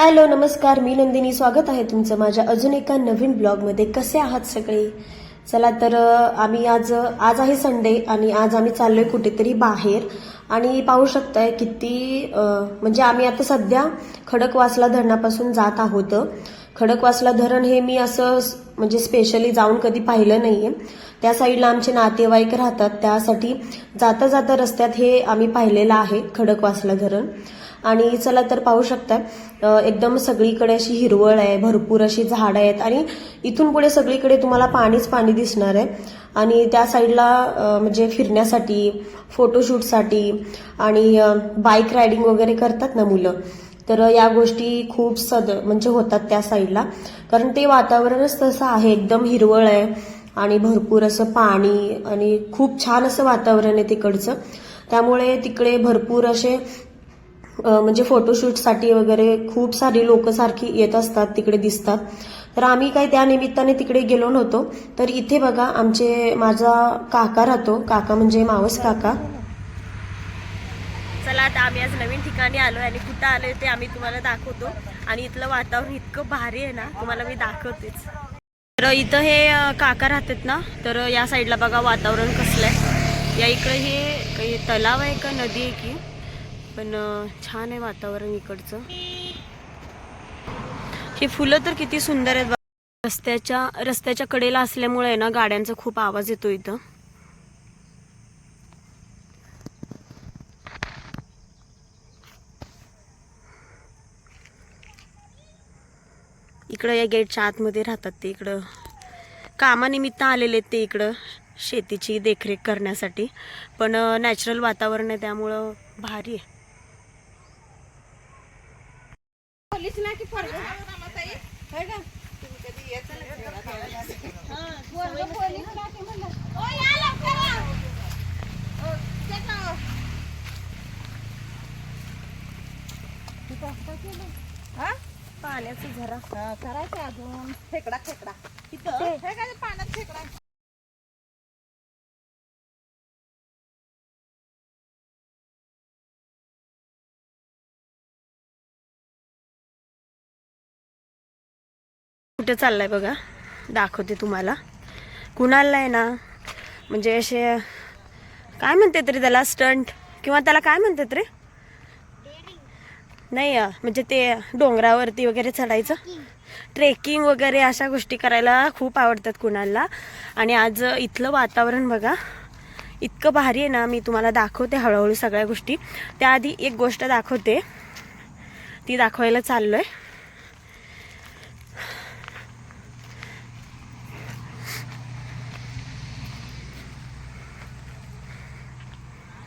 Hello नमस्कार. मी नंदिनी. स्वागत आहे तुमचं माझ्या अजून एका नवीन ब्लॉगमध्ये. कसे आहात सगळे? चला तर आम्ही आज आज आहे संडे आणि आज आम्ही चाललोय कुठेतरी बाहेर. आणि पाहू शकताय किती म्हणजे आम्ही आता सध्या खडकवासला धरणापासून जात आहोत. खडकवासला धरण हे मी असं म्हणजे स्पेशली जाऊन कधी पाहिलं नाहीये. त्या साईडला आमचे नातेवाईक राहतात त्यासाठी जाता जाता रस्त्यात हे आम्ही पाहिलेलं आहे खडकवासला धरण. आणि चला तर पाहू शकता एकदम सगळीकडे अशी हिरवळ आहे भरपूर अशी झाडं आहेत. आणि इथून पुढे सगळीकडे तुम्हाला पाणीच पाणी दिसणार आहे. आणि त्या साईडला म्हणजे फिरण्यासाठी फोटोशूटसाठी आणि बाईक रायडिंग वगैरे करतात ना मुलं तर या गोष्टी खूप सद म्हणजे होतात त्या साईडला. कारण ते वातावरणच तसं आहे एकदम हिरवळ आहे आणि भरपूर असं पाणी आणि खूप छान असं वातावरण आहे तिकडचं. त्यामुळे तिकडे भरपूर असे म्हणजे फोटोशूटसाठी वगैरे खूप सारी लोक सारखी येत असतात तिकडे दिसतात. तर आम्ही काही त्या निमित्ताने तिकडे गेलो नव्हतो. तर इथे बघा आमचे माझा काका राहतो काका म्हणजे मावस काका. चला आता आम्ही आज नवीन ठिकाणी आलो आणि कुठं आलो ते आम्ही तुम्हाला दाखवतो. आणि इथलं वातावरण इतकं भारी आहे ना तुम्हाला मी दाखवतेच. तर इथं हे काका राहतात ना तर या साईडला बघा वातावरण कसलं आहे. या इकडे हे काही तलाव आहे का नदी आहे की? पण छान आहे वातावरण इकडचं. हे फुलं तर किती सुंदर आहेत रस्त्याच्या रस्त्याच्या कडेला असल्यामुळे ना गाड्यांचा खूप आवाज येतो इथं. इकडं या गेटच्या आतमध्ये राहतात ते इकडं. कामानिमित्त आलेले आहेत ते इकडं. शेतीची देखरेख करण्यासाठी. पण नॅचरल वातावरण आहे त्यामुळं भारी आहे. पाण्याचं झरा करायचं अजून. खेकडा खेकडा. तिथं हे काय पाण्यात खेकडा कुठे चाललाय बघा? दाखवते तुम्हाला. कुणाला आहे ना? म्हणजे असे काय म्हणते तरी त्याला? स्टंट. किंवा त्याला काय म्हणतात रे? नाही म्हणजे ते डोंगरावरती वगैरे चढायचं. ट्रेकिंग वगैरे अशा गोष्टी करायला खूप आवडतात कुणाला. आणि आज इथलं वातावरण बघा. इतकं भारी आहे ना मी तुम्हाला दाखवते हळूहळू सगळ्या गोष्टी. त्याआधी एक गोष्ट दाखवते. ती दाखवायला चाललोय.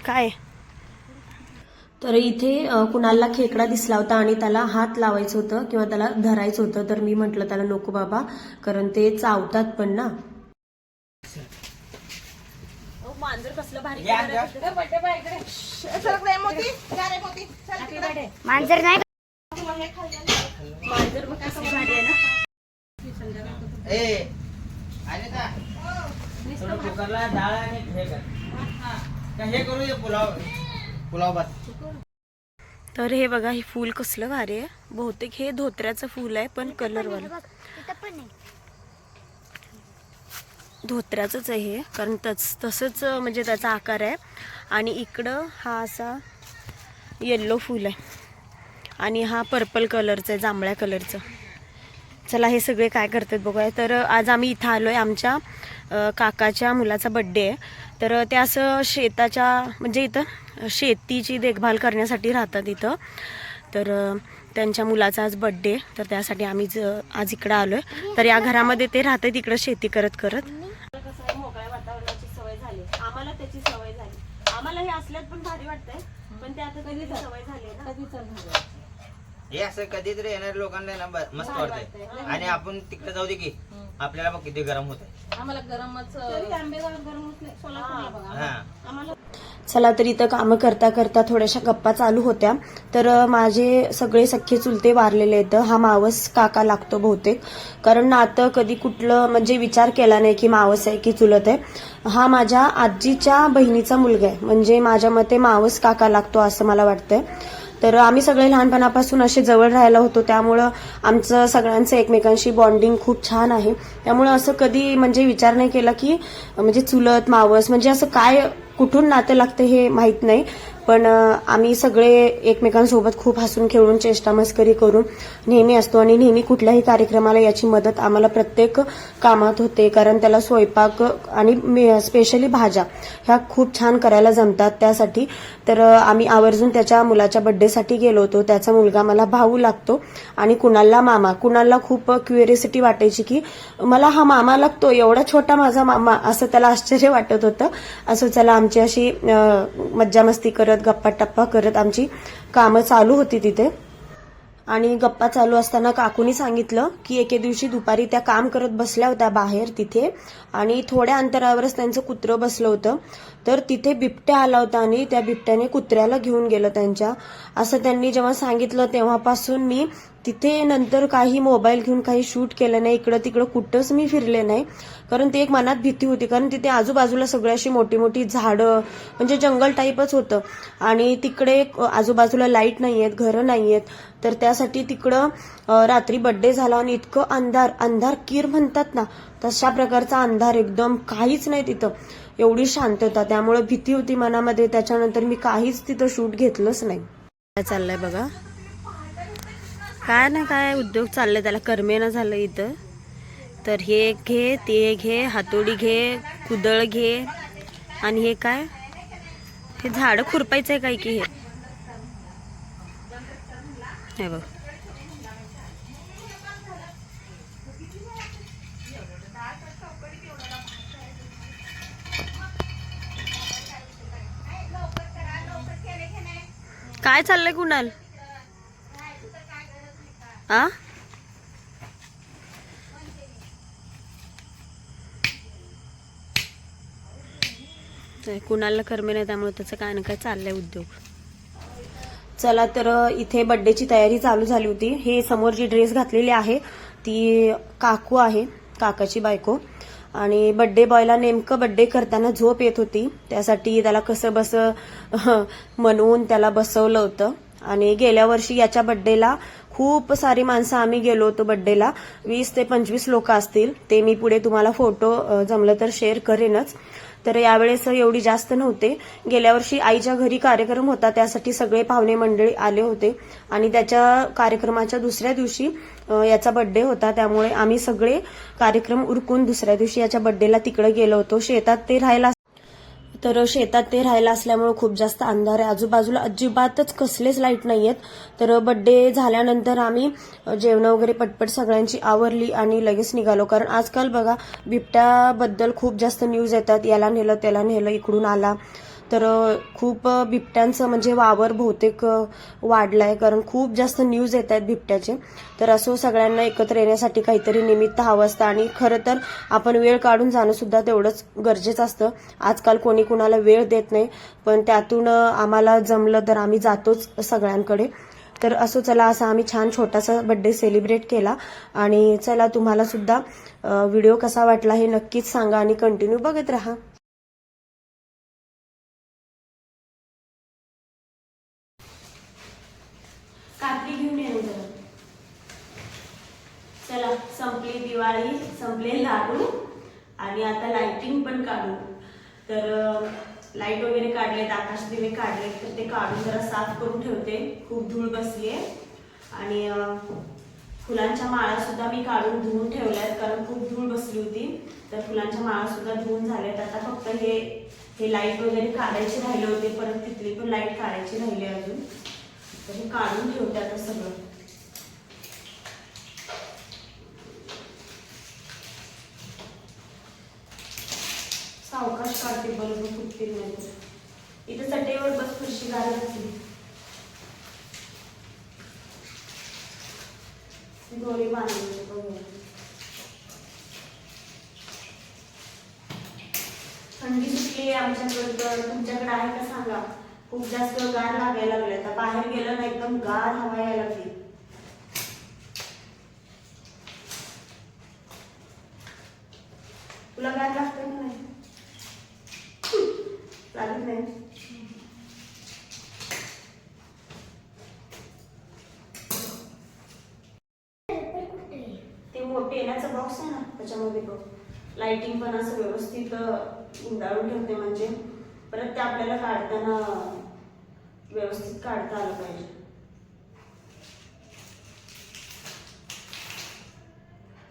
काय? तर इथे कुणाला खेकडा दिसला होता आणि त्याला हात लावायचं होतं किंवा त्याला धरायचं होतं तर मी म्हंटल त्याला नको बाबा कारण ते चावतात पण ना. मांजर कसलं भारी मांजर नाही मांजर बघ कसं भारी आहे ना? डाळ आणि हे कर. हे. पुलाव? पुलाव भात तर हे बघा हे फूल कसलं भारी आहे. बहुतेक हे धोत्र्याचं फूल आहे पण कलरवालं धोत्र्याचंच आहे हे कारण तस तसंच म्हणजे त्याचा आकार आहे. आणि इकडं हा असा येल्लो फूल आहे. आणि हा पर्पल कलरचा आहे जांभळ्या कलरचं चला हे सगळे काय करतात बघूया. तर आज आम्ही इथं आलो आहे आमच्या काकाच्या मुलाचा बड्डे आहे. तर ते असं शेताच्या म्हणजे इथं शेतीची देखभाल करण्यासाठी राहतात इथं. तर त्यांच्या मुलाचा आज बड्डे तर त्यासाठी आम्ही ज- आज इकडं आलो आहे तर या घरामध्ये ते राहतात इकडं शेती करत करत. कसं आहे मोकळ्या वातावरणाची सवय झाली. आम्हाला त्याची सवय झाली. आम्हाला हे असल्यात पण भारी वाटतंय. पण ते आता कधी सवय झाली ना. हे असं कधीतरी येणाऱ्या लोकांना ना मस्त वाटतंय. आणि आपण तिकडे जाऊ दे की आपल्याला बघ किती गरम होत आम्हाला गरमच गरम होत नाही. सोलापूरला बघा. हा. चला तर इथं कामं करता करता थोड्याशा गप्पा चालू होत्या. तर माझे सगळे सख्खे चुलते वारलेले आहेत. हा मावस काका लागतो बहुतेक. कारण नातं कधी कुठलं म्हणजे विचार केला नाही की मावस आहे की चुलत आहे. हा माझ्या आजीच्या बहिणीचा मुलगा आहे. म्हणजे माझ्या मते मावस काका लागतो असं मला वाटतंय. तर आम्ही सगळे लहानपणापासून असे जवळ राहायला होतो. त्यामुळं आमचं सगळ्यांचं एकमेकांशी बॉन्डिंग खूप छान आहे. त्यामुळं असं कधी म्हणजे विचार नाही केला की म्हणजे चुलत मावस म्हणजे असं काय कुठून नातं लागतं हे माहीत नाही. पण आम्ही सगळे एकमेकांसोबत खूप हसून खेळून चेष्टा मस्करी करून नेहमी असतो आणि नेहमी कुठल्याही कार्यक्रमाला याची मदत आम्हाला प्रत्येक कामात होते. कारण त्याला स्वयंपाक आणि स्पेशली भाज्या ह्या खूप छान करायला जमतात त्यासाठी. तर आम्ही आवर्जून त्याच्या मुलाच्या बड्डेसाठी गेलो होतो. त्याचा मुलगा मला भाऊ लागतो आणि कुणाला मामा. कुणाला खूप क्युरिसिटी वाटायची की मला हा मामा लागतो एवढा छोटा माझा मामा. असं त्याला आश्चर्य वाटत होतं. असं चला आमची अशी मज्जामस्ती करत फिरत गप्पा टप्पा करत आमची कामं चालू होती तिथे. आणि गप्पा चालू असताना काकूनी सांगितलं की एके दिवशी दुपारी त्या काम करत बसल्या होत्या बाहेर तिथे. आणि थोड्या अंतरावरच त्यांचं कुत्रं बसलं होतं. तर तिथे बिबट्या आला होता आणि त्या बिबट्याने कुत्र्याला घेऊन गेलं त्यांच्या. असं त्यांनी जेव्हा सांगितलं तेव्हापासून मी तिथे नंतर काही मोबाईल घेऊन काही शूट केलं नाही इकडं तिकडं कुठंच मी फिरले नाही. कारण ते एक मनात भीती होती. कारण तिथे आजूबाजूला सगळी अशी मोठी मोठी झाडं म्हणजे जंगल टाईपच होतं. आणि तिकडे आजूबाजूला लाइट नाही आहेत घरं नाही आहेत तर त्यासाठी तिकडं रात्री बड्डे झाला आणि इतकं अंधार अंधार कीर म्हणतात ना तशा प्रकारचा अंधार एकदम काहीच नाही तिथं. एवढी शांतता. त्यामुळे भीती होती मनामध्ये. त्याच्यानंतर मी काहीच तिथं शूट घेतलंच नाही. काय चाललंय बघा? काय ना काय उद्योग चालले त्याला करमेना झालं इथं. तर हे घे ते घे हातोडी घे कुदळ घे. आणि हे काय? हे झाडं खुरपायचं आहे काय की हे? हे बघ. काय चाललंय कुणाल? आ? कुणाला कर्मे नाही त्यामुळे त्याचं काय ना काय चाललंय उद्योग. चला तर इथे बड्डेची तयारी चालू झाली होती. हे समोर जी ड्रेस घातलेली आहे ती काकू आहे काकाची बायको. आणि बड्डे बॉयला नेमकं बड्डे करताना झोप येत होती. त्यासाठी त्याला कसं बस म्हणून त्याला बसवलं होतं. आणि गेल्या वर्षी याच्या बड्डेला खूप सारी माणसं आम्ही गेलो होतो बड्डेला वीस ते पंचवीस लोक असतील. ते मी पुढे तुम्हाला फोटो जमलं तर शेअर करेनच. तर यावेळेस एवढी जास्त नव्हते. गेल्या वर्षी आईच्या घरी कार्यक्रम होता त्यासाठी सगळे पाहुणे मंडळी आले होते. आणि त्याच्या कार्यक्रमाच्या दुसऱ्या दिवशी याचा बड्डे होता. त्यामुळे आम्ही सगळे कार्यक्रम उरकून दुसऱ्या दिवशी याच्या बड्डेला तिकडे गेलो होतो. शेतात ते राहायला तर शेतात ते राहायला असल्यामुळे खूप जास्त अंधार आहे. आजूबाजूला अजिबातच कसलेच लाइट नाही आहेत तर बड्डे झाल्यानंतर आम्ही जेवणं वगैरे पटपट सगळ्यांची आवरली आणि लगेच निघालो. कारण आजकाल बघा बिबट्याबद्दल खूप जास्त न्यूज येतात. याला नेलं त्याला नेलं इकडून आला. तर खूप बिबट्यांचं म्हणजे वावर बहुतेक वाढलाय. कारण खूप जास्त न्यूज येत आहेत बिबट्याचे. तर असो सगळ्यांना एकत्र येण्यासाठी काहीतरी निमित्त हवं असतं. आणि खरं तर आपण वेळ काढून जाणं सुद्धा तेवढंच गरजेचं असतं. आजकाल कोणी कुणाला वेळ देत नाही. पण त्यातून आम्हाला जमलं तर आम्ही जातोच सगळ्यांकडे. तर असो चला असा आम्ही छान छोटासा बड्डे सेलिब्रेट केला. आणि चला तुम्हाला सुद्धा व्हिडिओ कसा वाटला हे नक्कीच सांगा आणि कंटिन्यू बघत राहा कात्री घेऊन ये जरा चला संपली दिवाळी संपले लाडू आणि आता लाइटिंग पण काढू. तर लाइट वगैरे काढलेत आकाश दिवे काढले तर ते काढून जरा साफ करून ठेवते. खूप धूळ बसली आहे. आणि फुलांच्या माळासुद्धा मी काढून धुवून ठेवल्यात कारण खूप धूळ बसली होती. तर फुलांच्या माळासुद्धा धुवून झाल्यात. आता फक्त हे हे लाइट वगैरे काढायचे राहिले होते. परत तिथली पण लाइट काढायची राहिली अजून. तर हे काढून ठेवते आता सगळं. सावकाश काढते बल्ब फुटतील नाही इथे चटेवर बस खुर्शी घालायची घातली दोरी बांधली बघूया थंडी सुटली आहे तर. तुमच्याकडे आहे का सांगा? खूप जास्त गार लागायला लागले आता बाहेर गेलं ना एकदम गार हवा यायला लागली. तुला गार लागतं की नाही? नाही ते पेनाचा बॉक्स आहे ना त्याच्यामध्ये तो लाइटिंग पण असं व्यवस्थित गुंडाळून ठेवते म्हणजे. परत ते आपल्याला काढताना व्यवस्थित काढता आलं पाहिजे.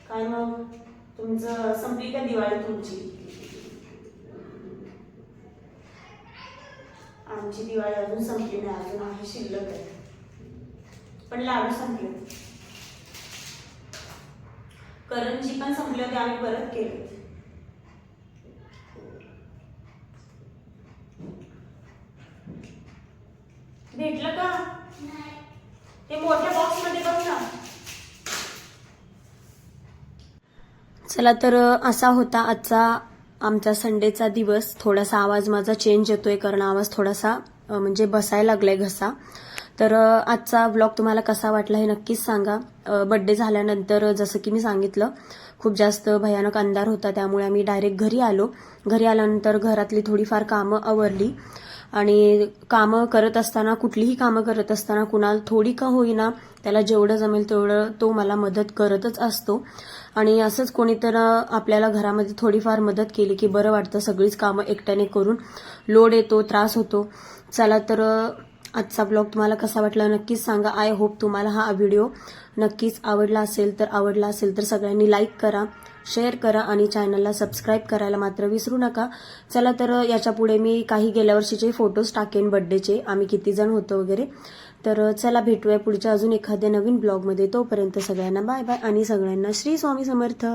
काय मग? तुमचं संपली का दिवाळी तुमची? आमची दिवाळी अजून संपली नाही अजून आहे शिल्लक आहे. पण लाडू संपले. करंजी पण संपले होते आम्ही परत केले. भेटलं का? ते मोठ्या बॉक्समध्ये बघ ना. चला तर असा होता आजचा आमचा संडेचा दिवस थोडासा आवाज माझा चेंज येतोय कारण आवाज थोडासा म्हणजे बसायला लागलाय घसा. तर आजचा ब्लॉग तुम्हाला कसा वाटला हे नक्कीच सांगा. बड्डे झाल्यानंतर जसं की मी सांगितलं खूप जास्त भयानक अंधार होता. त्यामुळे आम्ही डायरेक्ट घरी आलो. घरी आल्यानंतर घरातली थोडीफार कामं आवरली. आणि कामं करत असताना कुठलीही कामं करत असताना कुणाला थोडी का होईना त्याला जेवढं जमेल तेवढं तो मला मदत करतच असतो. आणि असंच कोणीतर आपल्याला घरामध्ये थोडीफार मदत केली की बरं वाटतं सगळीच कामं एकट्याने करून लोड येतो त्रास होतो. चला तर आजचा ब्लॉग तुम्हाला कसा वाटला नक्कीच सांगा. आय होप तुम्हाला हा व्हिडिओ नक्कीच आवडला असेल तर आवडला असेल तर सगळ्यांनी लाईक करा शेअर करा आणि चॅनलला सबस्क्राईब करायला मात्र विसरू नका. चला तर याच्यापुढे मी काही गेल्या वर्षीचे फोटोज टाकेन बर्थडेचे आम्ही किती जण होतो वगैरे. तर चला भेटूया पुढच्या अजून एखाद्या नवीन ब्लॉगमध्ये. तोपर्यंत सगळ्यांना बाय बाय आणि सगळ्यांना श्री स्वामी समर्थ.